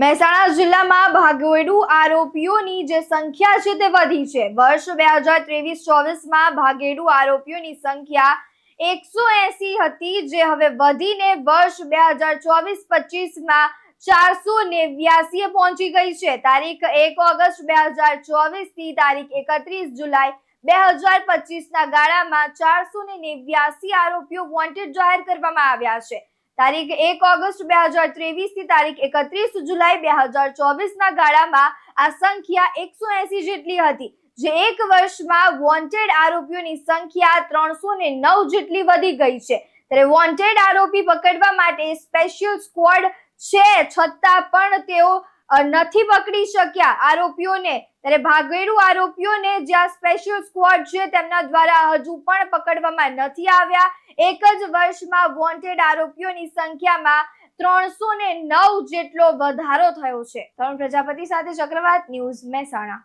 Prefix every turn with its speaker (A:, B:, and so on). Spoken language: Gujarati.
A: મહેસાણા જિલ્લામાં ભાગેડુ આરોપીઓની જે સંખ્યા છે તે વધી છે. વર્ષ બે હજાર ત્રેવીસ ચોવીસમાં ભાગેડુ આરોપીઓની સંખ્યા એકસો એસી હતી, જે હવે વધીને વર્ષ બે હજાર ચોવીસ પચીસમાં ચારસો નેવ્યાસી પહોંચી ગઈ છે. તારીખ એક ઓગસ્ટ બે હજાર ચોવીસથી તારીખ એકત્રીસ જુલાઈ બે હજાર પચીસના ગાળામાં ચારસો ને નેવ્યાસી આરોપીઓ વોન્ટેડ જાહેર કરવામાં આવ્યા છે. તારીખ એક ઓગસ્ટ બે હજાર ત્રેવીસથી તારીખ એકત્રીસ જુલાઈ બે હજાર ચોવીસ ના ગાળામાં આ સંખ્યા એકસો એસી જેટલી હતી, જે એક વર્ષમાં વોન્ટેડ આરોપીઓની સંખ્યા ત્રણસો ને નવ જેટલી વધી ગઈ છે. ત્યારે વોન્ટેડ આરોપી પકડવા માટે સ્પેશિયલ સ્ક્વોડ છે, છતાં પણ તેઓ નથી પકડી શક્યા. આરોપીઓને ત્યારે ભાગેડુ આરોપીઓને જ્યાં સ્પેશિયલ સ્કવોડ છે તેમના દ્વારા હજુ પણ પકડવામાં નથી આવ્યા. એક જ વર્ષમાં વોન્ટેડ આરોપીઓની સંખ્યામાં ત્રણસો ને નવ જેટલો વધારો થયો છે. તરુણ પ્રજાપતિ સાથે ચક્રવાત ન્યૂઝ મહેસાણા.